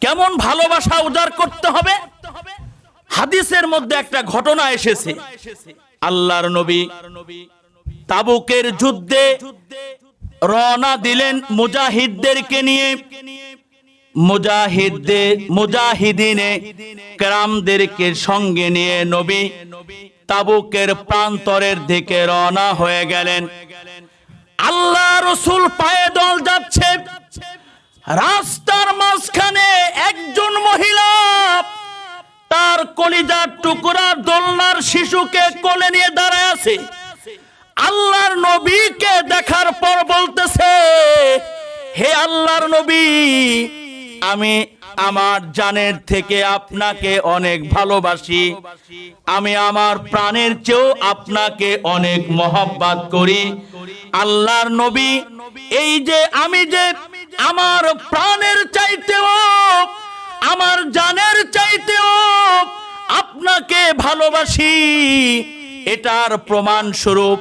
কেমন ভালোবাসা উজাড় করতে হবে? হাদিসের মধ্যে একটা ঘটনা এসেছে। আল্লাহর নবী তাবুকের যুদ্ধে রওনা দিলেন মুজাহিদদেরকে নিয়ে। মুজাহিদদের মুজাহিদিনে কেরামদেরকে সঙ্গে নিয়ে নবী তাবুকের প্রান্তরের দিকে রওনা হয়ে গেলেন। আল্লাহ রসুল পায়ে দল যাচ্ছে। রাস্তার মাঝখানে একজন মহিলা তার কলিজার টুকরা দোলনার শিশুকে কোলে নিয়ে দাঁড়ায় আছে। আল্লাহর নবীকে দেখার পর বলতেছে, হে আল্লাহর নবী, আমি আমার জানের থেকে আপনাকে অনেক ভালোবাসি। আমি আমার প্রাণের চেয়েও আপনাকে অনেক মহব্বত করি। আল্লাহর নবী, এই যে আমি যে আমার প্রাণের চাইতেও, আমার জানের চাইতেও আপনাকে ভালোবাসি। এটার প্রমাণ স্বরূপ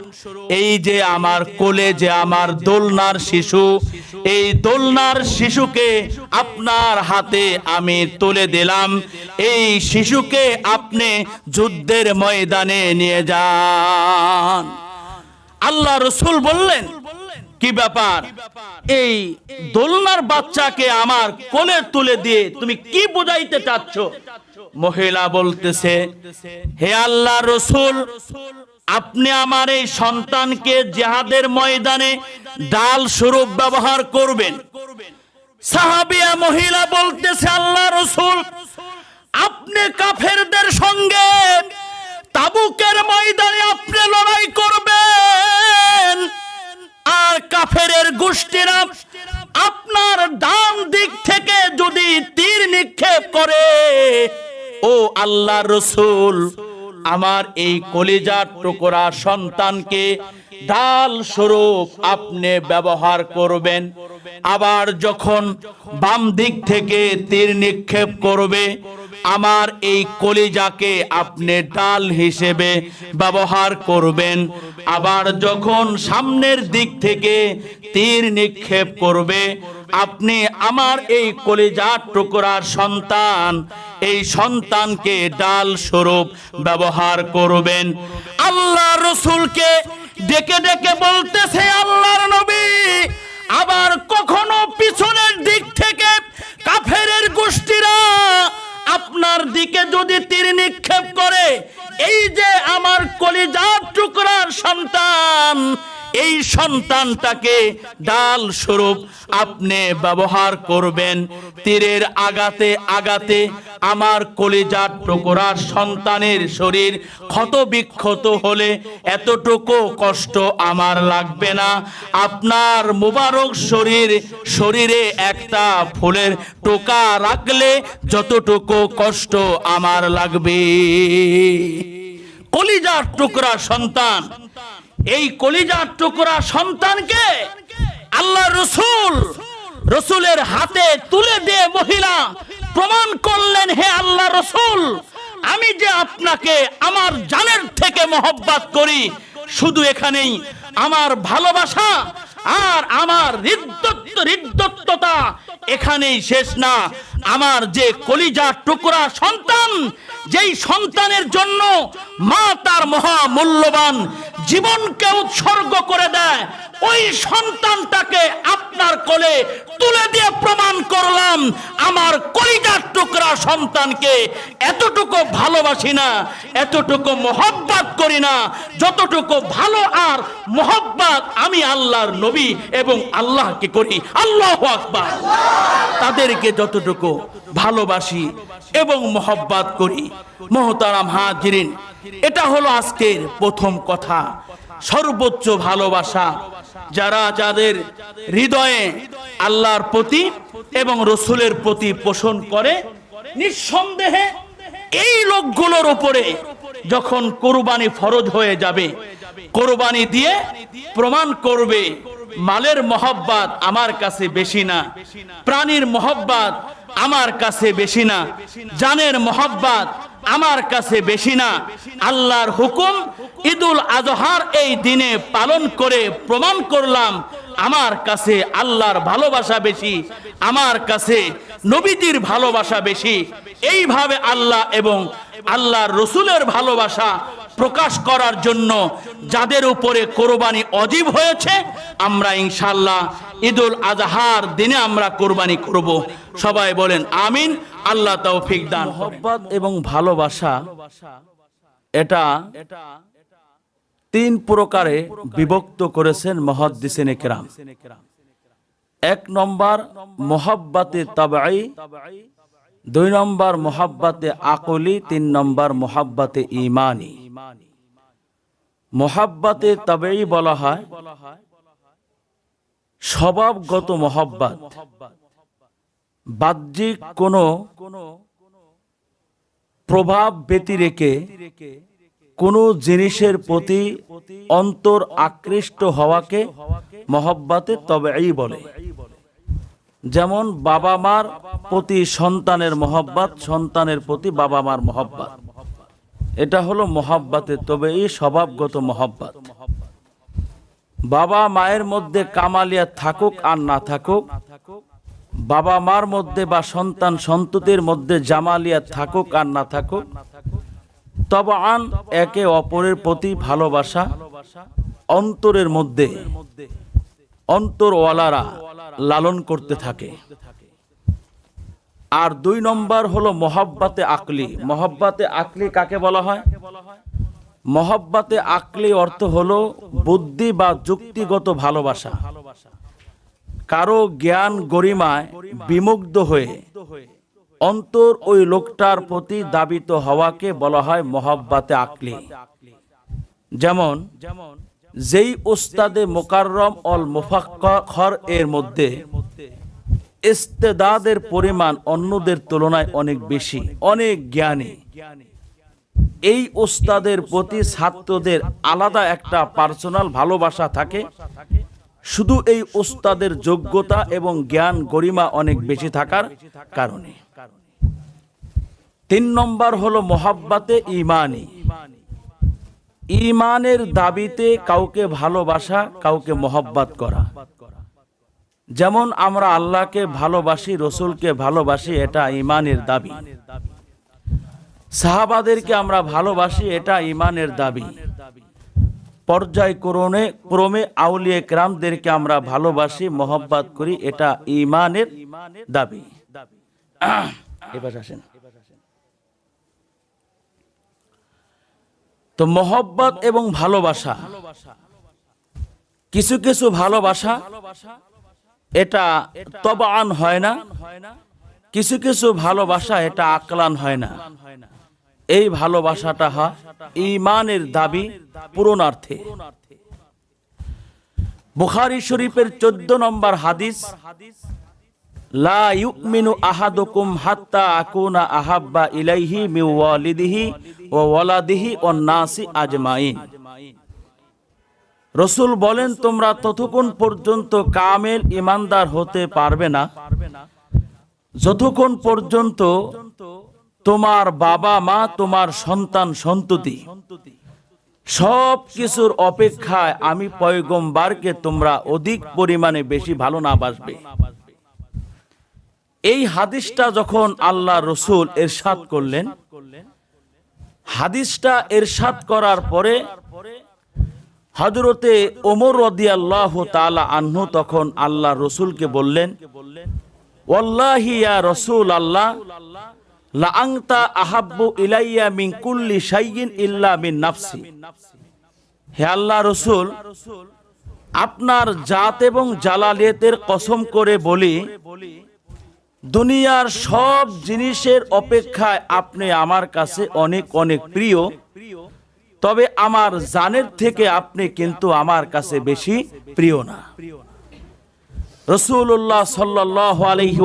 এই যে আমার কোলে যে আমার দোলনার শিশু, এই দোলনার শিশুকে আপনার হাতে আমি তুলে দিলাম। এই শিশুকে আপনি যুদ্ধের ময়দানে নিয়ে যান। আল্লাহ রসুল বললেন কি ব্যাপার? এই দোলনার বাচ্চাকে আমার কোলে তুলে দিয়ে তুমি কি বুঝাইতে চাচ্ছ? মহিলা বলতেছে, হে আল্লাহ রসুল, আপনি আমার এই সন্তানকে জেহাদের ময়দানে ডাল স্বরূপ ব্যবহার করবেন। সাহাবিয়া মহিলা বলতেছে, আল্লাহ রসুল, আপনি কাফেরদের সঙ্গে তাবুকের ময়দানে আপনি লড়াই করবেন। আর কাফেরের গোষ্ঠীরা আপনার ডান দিক থেকে যদি তীর নিক্ষেপ করে, ও আল্লাহ রসুল, আমার এই কলিজার টুকরা সন্তানকে ডাল স্বরূপ আপনি ব্যবহার করবেন। আবার যখন বাম দিক থেকে তীর নিক্ষেপ করবে আমার এই কলিজাকে আপনি ডাল হিসেবে ব্যবহার করবেন। আবার যখন সামনের দিক থেকে তীর নিক্ষেপ করবে, আপনি আমার এই কলিজার টুকরার সন্তান, এই সন্তানকে ডাল স্বরূপ ব্যবহার করবেন। আল্লাহ রসুলকে ডেকে ডেকে বলতেছে, আল্লাহর নবী, আবার কখনো পিছনের দিক থেকে কাফেরের গোষ্ঠীরা দিকে যদি তীর নিক্ষেপ করে এই যে আমার কলিজার টুকরার সন্তান এই সন্তানটাকে ডাল স্বরূপ আপনি ব্যবহার করবেন। তীরের আগাতে আগাতে আমার কলিজার টুকরার সন্তানের শরীর ক্ষত বিক্ষত হলে এতটুকু কষ্ট আমার লাগবে না। আপনার মুবারক শরীর, শরীরে একটা ফুলের টোকা রাখলে যতটুকু কষ্ট আমার লাগবে। কলিজার টুকরা সন্তান এই কলিজার টুকরা সন্তানকে আল্লাহ রসুল রসুলের হাতে তুলে দিয়ে মহিলা প্রমাণ করলেন, হে আল্লাহ রসুল, আমি যে আপনাকে আমার জানের থেকে মহব্বত করি, শুধু এখানেই। আমার ভালোবাসা আর আমার হৃদ্যত্ব হৃদ্যত্বতা এখানেই শেষ না। আমার যে কলিজা টুকরা সন্তান, যেই সন্তানের জন্য মা তার মহা মূল্যবান জীবনকে উৎসর্গ করে দেয় ওই সন্তানটাকে আপনার কোলে তুলে দিয়ে প্রমাণ করলাম, আমার কলিজার টুকরা সন্তানকে এতটুকু ভালোবাসি না, এতটুকু মোহব্বত করি না, যতটুকু ভালো আর মোহব্বত আমি আল্লাহর নবী এবং আল্লাহকে করি। আল্লাহ আকবার। তাদেরকে যতটুকু ভালোবাসি এবং মোহব্বত করি। মহতারাম হাজিরিন, এটা হলো আজকের প্রথম কথা। সর্বোচ্চ ভালোবাসা। যারা যাদের হৃদয়ে আল্লাহর প্রতি এবং রসুলের প্রতি পোষণ করে, নিঃসন্দেহে এই লোকগুলোর উপরে যখন কোরবানি ফরজ হয়ে যাবে, কোরবানি দিয়ে প্রমাণ করবে, মালের মহব্বাত আমার কাছে বেশি না, প্রাণীর মহব্বাত আমার কাছে বেশি না, জানের মহব্বাত আমার কাছে বেশি না। আল্লাহর হুকুম ঈদুল আজহার এই দিনে পালন করে প্রমাণ করলাম, আমার কাছে আল্লাহর ভালোবাসা বেশি, আমার কাছে নবীজির ভালোবাসা বেশি। এইভাবে আল্লাহ এবং আল্লাহর রসুলের ভালোবাসা প্রকাশ করার জন্য যাদের উপরে কোরবানি অজীব হয়েছে, আমরা ইনশাল্লাহ ঈদুল আজহার দিনে আমরা কোরবানি করব। সবাই বলেন, আমিন। আল্লাহ তৌফিক দান মোহব্বত এবং ভালোবাসা এটা তিন প্রকারে বিভক্ত করেছেন মহাদ্দিসিন একরাম এক নম্বর মোহাব্বাতে তাবাই দুই নম্বর মোহাব্বাতে আকলি, তিন নম্বর মোহাব্বাতে ইমানি মোহাব্বাতে তাবেই বলা হয় স্বভাবগত মোহাব্বাত। বাহ্যিক কোনো প্রভাব ব্যতিরেকে কোনো জিনিসের প্রতি অন্তর আকৃষ্ট হওয়াকে মহব্বাতে তবেই বলে। যেমন বাবা মার প্রতি সন্তানের মহব্বত, সন্তানের প্রতি বাবা মার মহব্বত। এটা হলো মহব্বাতে তবে এই স্বভাবগত মহব্বত। বাবা মায়ের মধ্যে কামালিয়া থাকুক আর না থাকুক বাবা মার মধ্যে বা সন্তান সন্ততির মধ্যে জামালিয়া থাকুক আর না থাকুক তবান একে অপরের প্রতি ভালোবাসা, অন্তরের মধ্যে অন্তরওয়ালারা লালন করতে থাকে। আর দুই নম্বর হলো মহব্বাতে আকলি। মহব্বাতে আকলি কাকে বলা হয়? মহব্বাতে আকলি অর্থ হলো বুদ্ধি বা যুক্তিগত ভালোবাসা। কারও জ্ঞান গরিমায় বিমুগ্ধ হয়ে অন্তর ওই লোকটার প্রতি দাবিত হওয়াকে বলা হয় মহব্বাতে আকলি। যেমন যেমন যেই উস্তাদে মোকাররম অল মুফাক্খর এর মধ্যে ইস্তেদাদের পরিমাণ অন্যদের তুলনায় অনেক বেশি, অনেক জ্ঞানী। এই উস্তাদের প্রতি ছাত্রদের আলাদা একটা পার্সোনাল ভালোবাসা থাকে শুধু এই উস্তাদের যোগ্যতা এবং জ্ঞান গরিমা অনেক বেশি থাকার কারণে। তিন নম্বর হলো মোহাব্বাতে ইমানি। ইমানের দাবিতে কাউকে ভালোবাসা, কাউকে মহব্বাত করা। যেমন আমরা আল্লাহকে ভালোবাসি, রসুলকে ভালোবাসি, এটা ইমানের দাবি। সাহাবাদেরকে আমরা ভালোবাসি, এটা ইমানের দাবি। পর্যায়ক্রমে, ক্রমে আউলিয়ে ক্রামদেরকে আমরা ভালোবাসি, মহব্বাত করি, এটা ইমানের দাবি। আসেন। তো মহব্বত এবং ভালোবাসা, কিছু কিছু ভালোবাসা, এটা তবান হয় না, কিছু কিছু ভালোবাসা, এটা আকলান হয় না। এই ভালোবাসাটা হয় ইমানের দাবি পূরণার্থে। বুখারি শরীফের চোদ্দ নম্বর হাদিস রসুল বলেন, তোমরা ততক্ষণ পর্যন্ত কামেল ইমানদার হতে পারবে না। যতক্ষণ পর্যন্ত তোমার বাবা মা, তোমার সন্তান, সন্ততি। সব কিছুর অপেক্ষায় আমি পয়গম্বারকে তোমরা অধিক পরিমাণে বেশি ভালো না বাসবে। এই হাদিসটা যখন আল্লাহ রসুল এরশাদ করলেন, হাদিসটা এরশাদ করার পরে হজরতে ওমর রদিয়াল্লাহ তালা আহ্ন তখন আল্লাহ রসুলকে বললেন ওয়াল্লাহিয়া রসুল আল্লাহ লাংতা আহাব্বু ইলাইয়া মিন কুল্লি শাইইন ইল্লা মিন নাফসি। হে আল্লাহ রসুল, আপনার জাত এবং জালালিয়তের কসম করে বলি, দুনিয়ার সব জিনিসের অপেক্ষায় আপনি আমার কাছে অনেক অনেক প্রিয়, তবে আমার জানের থেকে আপনি কিন্তু আমার কাছে বেশি প্রিয় না। রসুল্লাহ সাল্লাহ আলহি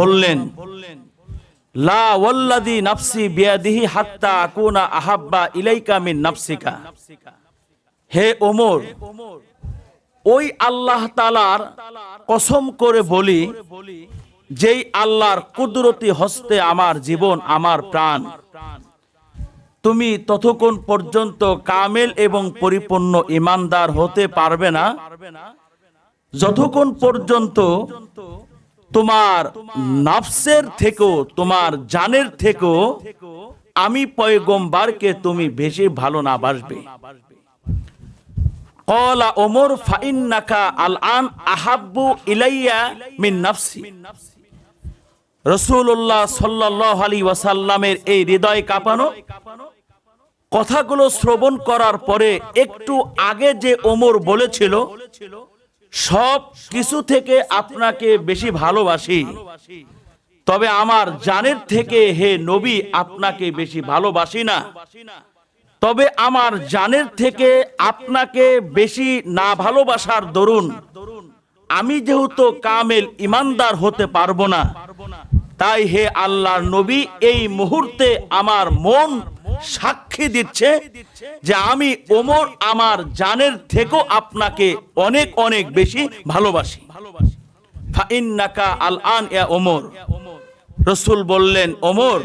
বললেন বললেন লা নাফসি বিয়াদিহি হাত্তা আকুনা আহাব্বা ইলাইকা মিন নাফসিকা। হে ওমর, ওই আল্লাহ তালার কসম করে বলি, যেই আল্লাহর কুদরতি হস্তে আমার জীবন, আমার প্রাণ, তুমি ততক্ষণ পর্যন্ত কামেল এবং পরিপূর্ণ ইমানদার হতে পারবে না। যতক্ষণ পর্যন্ত তোমার নফসের থেকেও, তোমার জানের থেকেও আমি পয়গম্বারকে তুমি বেশি ভালো না বাসবে। কলা ওমর ফাইন্নাকা আল আন আহাব্বু ইলাইয়া মিন নাফসি। রসুল্লাহ সাল্লাহ আলী ওয়াসাল্লামের এই হৃদয় কাঁপানো, কথাগুলো শ্রবণ করার পরে একটু আগে যে ওমর বলেছিল সব কিছু থেকে আপনাকে বেশি ভালোবাসি। তবে আমার জানের থেকে হে নবী, আপনাকে বেশি ভালোবাসি না। তবে আমার জানের থেকে আপনাকে বেশি না ভালোবাসার দরুন। আমি যেহেতু কামেল ইমানদার হতে পারব না, তাই হে আল্লাহর নবী, এই মুহূর্তে আমার মন সাক্ষী দিচ্ছে যে আমি ওমর আমার জানের থেকেও আপনাকে অনেক অনেক বেশি ভালোবাসি। ওমর। বললেন, ওমর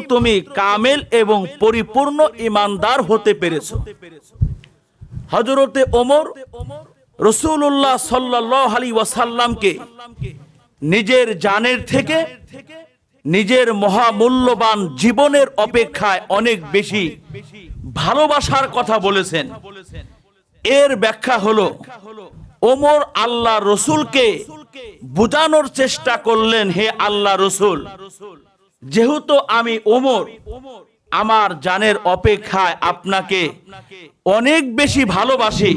তুমি কামেল এবং পরিপূর্ণ হতে ওমর আলী ওয়াসাল্লামকে নিজের জানের থেকে নিজের মহামূল্যবান জীবনের অপেক্ষায় অনেক বেশি ভালোবাসার কথা বলেছেন। এর ব্যাখ্যা হলো, ওমর আল্লাহ রসুলকে বোঝানোর চেষ্টা করলেন, হে আল্লাহ রসুল, যেহেতু আমি ওমর, আমার জানের অপেক্ষায় আপনাকে অনেক বেশি ভালোবাসি,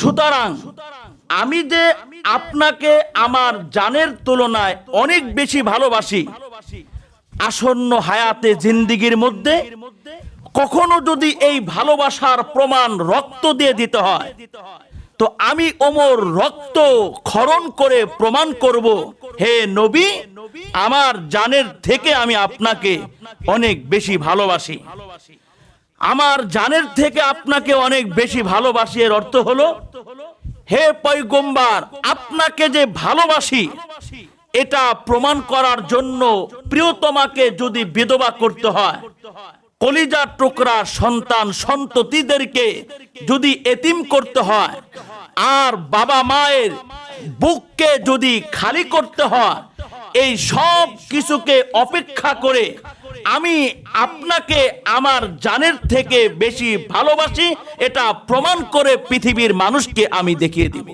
সুতরাং আমি যে আপনাকে আমার জানের তুলনায় অনেক বেশি ভালোবাসি আসন্ন হায়াতে জিন্দিগির মধ্যে কখনো যদি এই ভালোবাসার প্রমাণ রক্ত দিয়ে দিতে হয়, তো আমি ওমর রক্ত খরণ করে প্রমাণ করব, হে নবী, আমার জানের থেকে আমি আপনাকে অনেক বেশি ভালোবাসি। আমার জানের থেকে আপনাকে অনেক বেশি ভালোবাসি এর অর্থ হলো, হে পৈগম্বার আপনাকে যে ভালোবাসি এটা প্রমাণ করার জন্য প্রিয়তমাকে যদি বিধবা করতে হয়, কলিজার টুকরা সন্তান সন্ততিদেরকে যদি এতিম করতে হয়, আর বাবা মায়ের বুককে যদি খালি করতে হয়, এই সব কিছুকে অপেক্ষা করে আমি আপনাকে আমার জানের থেকে বেশি ভালোবাসি, এটা প্রমাণ করে পৃথিবীর মানুষকে আমি দেখিয়ে দিব।